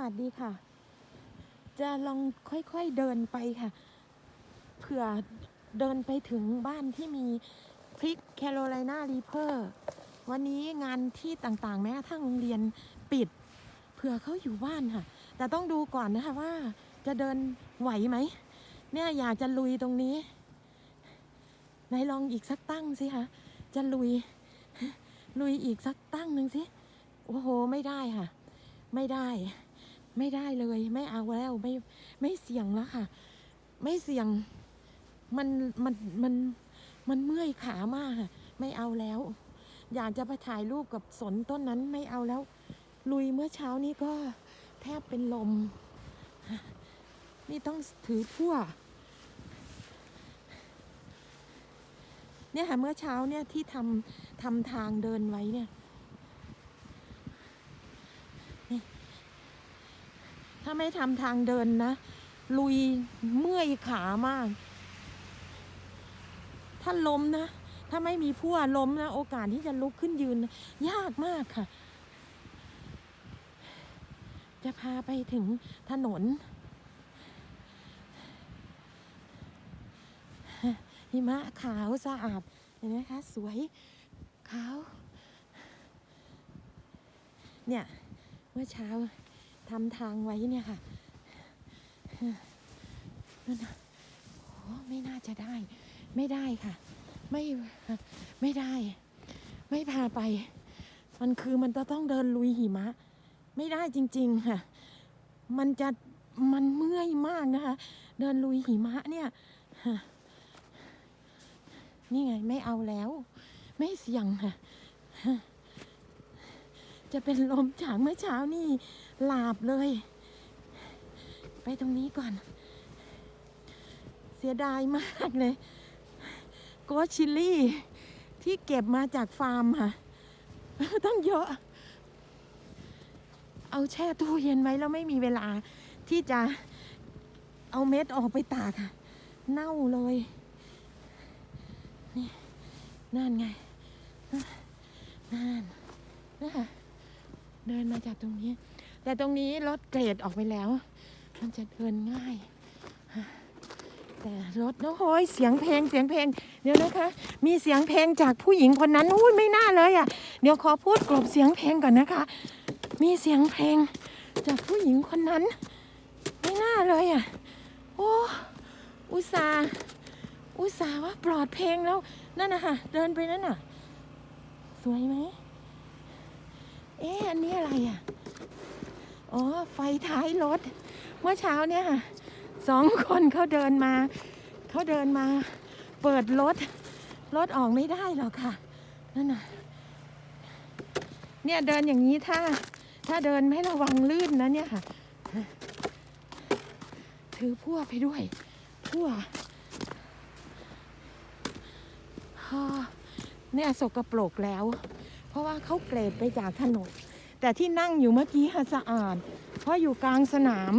วัสดีค่ะ จะลองค่อยๆเดินไปค่ะ เผื่อเดินไปถึงบ้านที่มีพริกแคโรไลนารีเพอร์วันนี้งานที่ต่างๆ แม้ทั่งโรงเรียนปิด เผื่อเขาอยู่บ้านค่ะ แต่ต้องดูก่อนนะคะว่าจะเดินไหวไหม เนี่ยอยากจะลุยตรงนี้ไหนลองอีกสักตั้งสิคะจะลุย ลุยอีกสักตั้งหนึ่งสิ โอ้โห ไม่ได้ค่ะ ไม่ได้ ไม่ได้เลย ไม่เอาแล้วไม่ไม่เสี่ยงแล้วค่ะ ไม่เสี่ยงมันมันมันมันเมื่อยขามากค่ะ ไม่เอาแล้ว อยากจะไปถ่ายรูปกับสนต้นนั้นไม่เอาแล้ว ลุยเมื่อเช้านี้ก็แทบเป็นลม นี่ต้องถือพั่วเนี่ยค่ะเมื่อเช้าเนี่ยที่ทำทำทางเดินไว้เนี่ยาไม่ทำทางเดินนะ ลุยเมื่อยขามาก ถ้าล้มนะ ถ้าไม่มีพั่วล้มนะ โอกาสที่จะลุกขึ้นยืน ยากมากค่ะ จะพาไปถึงถนนหิมะขาวสะอาดเห็นไหมคะ สวยขาว เนี่ย เมื่อเช้า ทำทางไว้เนี่ยค่ะนั่นนะโอ้ไม่น่าจะได้ ไม่ได้ค่ะ ไม่ไม่ได้ ไม่พาไป มันคือมันจะต้องเดินลุยหิมะ ไม่ได้จริง ๆ ค่ะ มันจะมันเมื่อยมากนะคะ เดินลุยหิมะเนี่ยนี่ไง ไม่เอาแล้ว ไม่เสี่ยงค่ะ จะเป็นลมจากเมื่อเช้านี่หลาบเลย ไปตรงนี้ก่อน เสียดายมากเลยโกชิลลี่ ที่เก็บมาจากฟาร์มค่ะต้องเยอะ เอาแช่ตู้เย็นไว้แล้วไม่มีเวลาที่จะเอาเม็ดออกไปตากค่ะ เน่าเลย นี่นั่นไงนั่นนะคะ เดินมาจากตรงนี้ แต่ตรงนี้รถเกรดออกไปแล้ว มันจะเดินง่าย แต่รถโอ้โหยเสียงเพลงเสียงเพลง เดี๋ยวนะคะ มีเสียงเพลงจากผู้หญิงคนนั้นอุ้ยไม่น่าเลยอะ เดี๋ยวขอพูดกลบเสียงเพลงก่อนนะคะ มีเสียงเพลงจากผู้หญิงคนนั้น ไม่น่าเลยอะ โอ้อุตสาอุตสาว่าปลอดเพลงแล้วนั่นนะคะเดินไปนั่นน่ะ สวยไหม เอ๊ะอันนี้อะไรอะ อ๋อ ไฟท้ายรถ เมื่อเช้าเนี่ยค่ะสองคนเขาเดินมา เขาเดินมา เปิดรถ รถออกไม่ได้หรอกค่ะ นั่นน่ะ เนี่ยเดินอย่างนี้ถ้า ถ้าเดินไม่ระวังลื่นนะเนี่ยค่ะ ถือพั่วไปด้วย พั่วเนี่ยสกปรกแล้ว เพราะว่าเขาเกรดไปจากถนน แต่ที่นั่งอยู่เมื่อกี้สะอาด เพราะอยู่กลางสนาม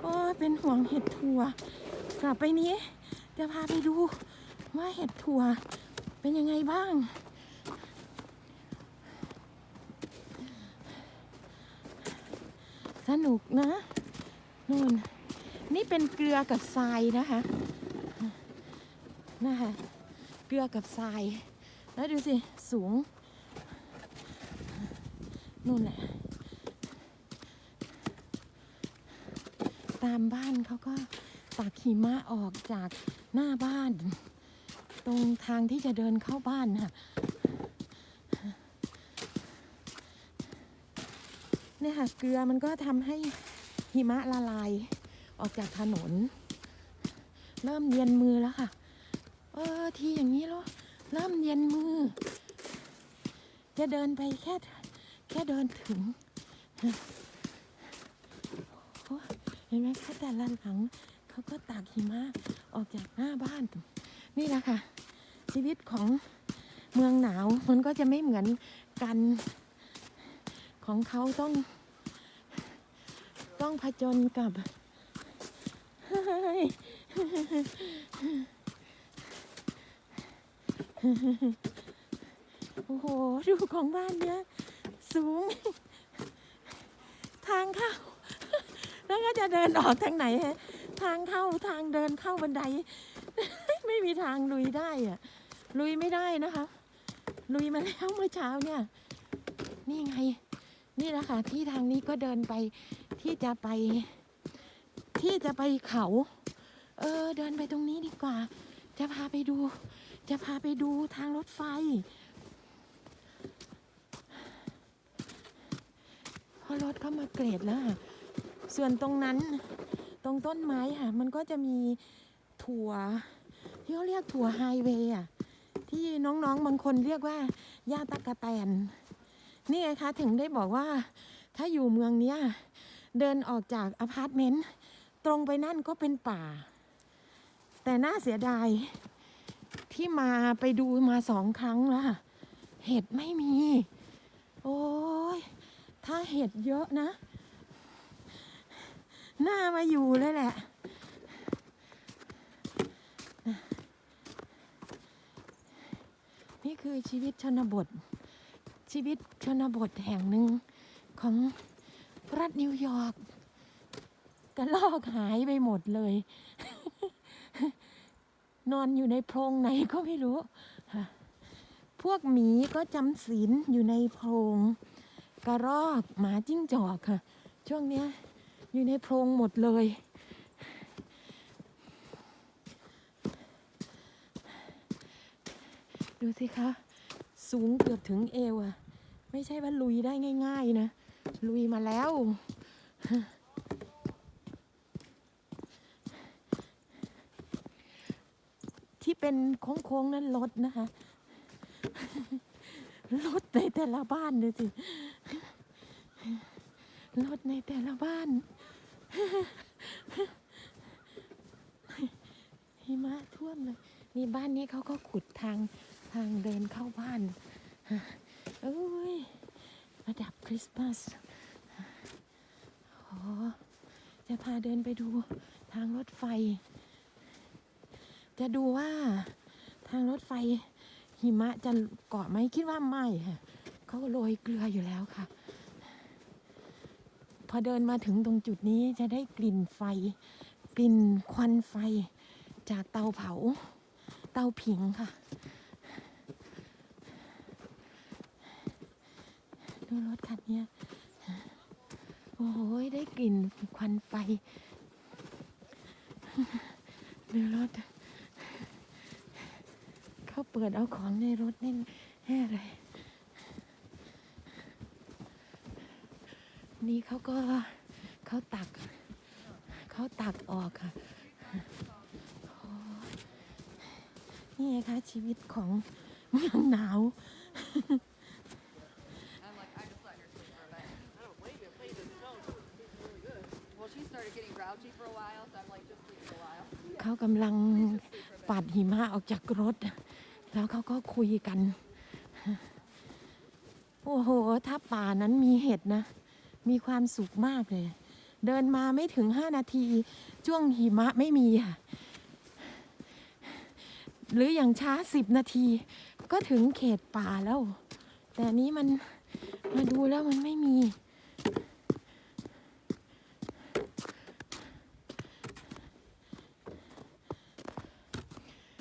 โอ้เป็นห่วงเห็ดถั่ว กลับไปนี้จะพาไปดูว่าเห็ดถั่วเป็นยังไงบ้าง สนุกนะนู่นนี่เป็นเกลือกับทรายนะคะนะคะ เกลือกับทราย แล้วดูสิ สูง นู่นแหละ ตามบ้านเขาก็ตักหิมะออกจากหน้าบ้าน ตรงทางที่จะเดินเข้าบ้านค่ะเนี่ยค่ะเกลือมันก็ทำให้หิมะละลายออกจากถนน เริ่มเย็นมือแล้วค่ะ เออทีอย่างนี้แล้ว เริ่มเย็นมือ จะเดินไปแค่ แค่เดินถึงเห็นไหมคะแต่ละหลังเขาก็ตากหิมะออกจากหน้าบ้าน นี่แหละค่ะ ชีวิตของเมืองหนาวมันก็จะไม่เหมือนกันของเขาต้อง ต้องผจญกับ โอ้โห ดูของบ้านเนี้ย สูง ทางเข้า แล้วก็จะเดินออกทางไหนฮะ ทางเข้าทางเดินเข้าบันได ไม่มีทางลุยได้อะลุยไม่ได้นะคะ ลุยมาแล้วเมื่อเช้าเนี่ย นี่ไง นี่แหละค่ะ ที่ทางนี้ก็เดินไป ที่จะไป ที่จะไปเขา เออ เดินไปตรงนี้ดีกว่า จะพาไปดู จะพาไปดูทางรถไฟพราะรถเข้ามาเกรดแล้วค่ะ ส่วนตรงนั้นตรงต้นไม้ค่ะ มันก็จะมีถั่วที่เขาเรียกถั่วไฮเวย์อะที่น้องๆบางคนเรียกว่าย่าตะกะแตน นี่ไงคะถึงได้บอกว่า ถ้าอยู่เมืองเนี้ย เดินออกจากอพาร์ตเมนต์ ตรงไปนั่นก็เป็นป่า แต่น่าเสียดาย ที่มาไปดูมาสองครั้งแล้วค่ะ เห็ดไม่มี โอ้ยถ้าเห็ดเยอะนะ หน่ามาอยู่เลยแหละ นี่คือชีวิตชนบท ชีวิตชนบทแห่งหนึ่งของรัฐนิวยอร์กกระลอกหายไปหมดเลย นอนอยู่ในโพรงไหนก็ไม่รู้ค่ะพวกหมีก็จำศีลอยู่ในโพรงกระรอกหมาจิ้งจอกค่ะ ช่วงเนี้ยอยู่ในโพรงหมดเลย ดูสิคะ สูงเกือบถึงเอวอะไม่ใช่ว่าลุยได้ง่าย ๆ นะ ลุยมาแล้ว ที่เป็นโค้งๆนั้นรถนะคะรถในแต่ละบ้านดูสิรถในแต่ละบ้านหิมะท่วมเลยนี่บ้านนี้เขาก็ขุดทางทางเดินเข้าบ้านเอ้ยระดับคริสต์มาสโอ้จะพาเดินไปดูทางรถไฟ จะดูว่าทางรถไฟหิมะจะเกาะไหมคิดว่าไม่ค่ะเขาโรยเกลืออยู่แล้วค่ะ พอเดินมาถึงตรงจุดนี้จะได้กลิ่นไฟ กลิ่นควันไฟจากเตาเผา เตาผิงค่ะ ดูรถคันนี้โอ้โหได้กลิ่นควันไฟดูรถ เขาเปิดเอาของในรถแน่แน่เลย นี่เขาก็เขาตัก เขาตักออกค่ะโอ้นี่ไงคะชีวิตของเมืองหนาว I'm like, I just let her sleep for a bit. Well, she started getting grouchy for a while, so I'm like, just sleep for a while. เขากำลัง Please just sleep for a bit. ปัดหิมะออกจากรถ แล้วเขาก็คุยกัน โอ้โห ถ้าป่านั้นมีเห็ดนะ มีความสุขมากเลย เดินมาไม่ถึงห้านาที ช่วงหิมะไม่มีค่ะ หรืออย่างช้าสิบนาที ก็ถึงเขตป่าแล้ว แต่นี้มันมาดูแล้วมันไม่มี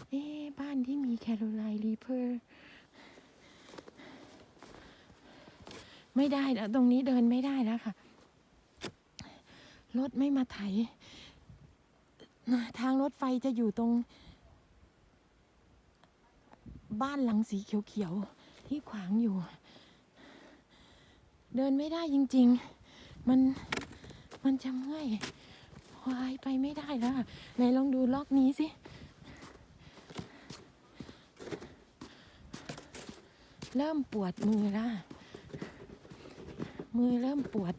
เอ๊ะบ้าน ที่มีแคโรไลน์รีเพอร์ ไม่ได้แล้วตรงนี้เดินไม่ได้แล้วค่ะ รถไม่มาไถ ทางรถไฟจะอยู่ตรง บ้านหลังสีเขียวๆ ที่ขวางอยู่ เดินไม่ได้จริง ๆ มันมันจะเมื่อยวายไปไม่ได้แล้วไหนลองดูล็อกนี้สิ เริ่มปวดมือแล้วมือเริ่มปวด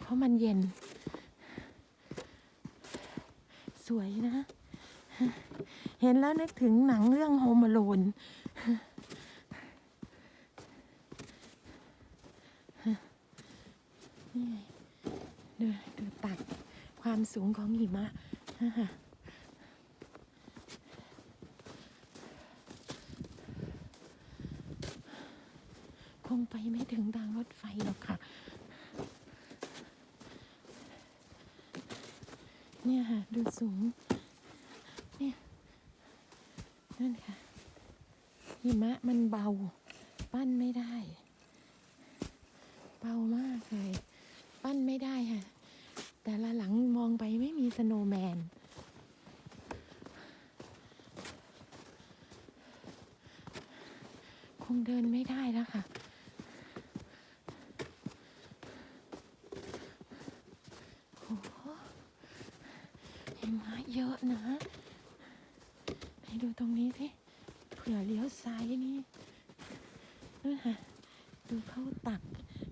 เพราะมันเย็น สวยนะ เห็นแล้วนึกถึงหนังเรื่องโฮมโลนนี่ดูดูตัดความสูงของหิมะ คงไปไม่ถึงทางรถไฟหรอกค่ะ เนี่ยค่ะ ดูสูง เนี่ย นั่นค่ะ หิมะมันเบา ปั้นไม่ได้ เบามากเลย ปั้นไม่ได้ค่ะ แต่ละหลังมองไปไม่มีสโนว์แมนคงเดินไม่ได้แล้วค่ะ โอ้โหหิมะ เยอะนะให้ดูตรงนี้สิเผื่อเลี้ยวซ้ายนี่นู่นค่ะดูเขาตัก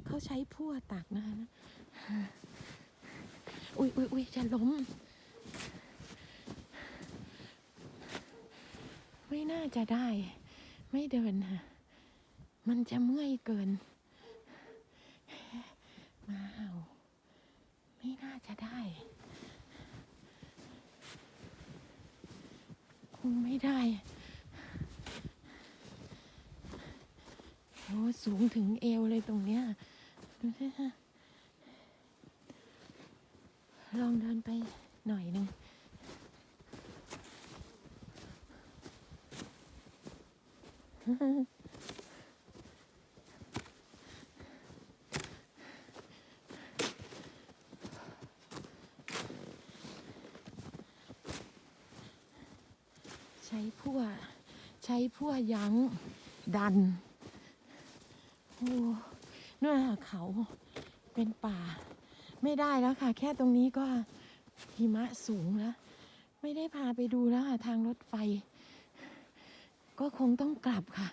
เขาใช้พั่วตักนะคะอุ้ยอุ้ยอุ้ยจะล้ม ไม่น่าจะได้ ไม่เดินค่ะมันจะเมื่อยเกิน มาเอาไม่น่าจะได้ คง ไม่ได้โอ้สูงถึงเอวเลยตรงเนี้ยดูสิฮะลองเดินไปหน่อยหนึ่งใช้พั่ว ใช้พั่วยั้งดันโอ้นู่นค่ะเขาเป็นป่า ไม่ได้แล้วค่ะ แค่ตรงนี้ก็หิมะสูงแล้ว ไม่ได้พาไปดูแล้วค่ะทางรถไฟ ก็คงต้องกลับค่ะ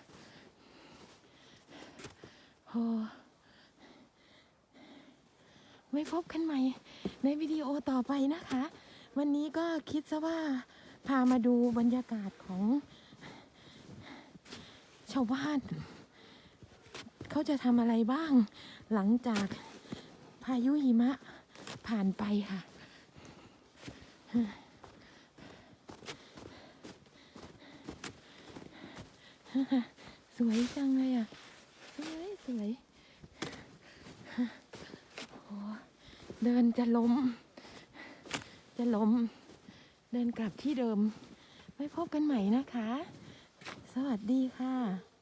โอ้ไว้พบกันใหม่ในวิดีโอต่อไปนะคะ วันนี้ก็คิดซะว่าพามาดูบรรยากาศของ ชาวบ้าน เขาจะทำอะไรบ้าง หลังจากพายุหิมะผ่านไปค่ะ สวยจังเลยอะ สวยสวยโอ้เดินจะล้ม จะล้ม เดินกลับที่เดิม ไว้พบกันใหม่นะคะ สวัสดีค่ะ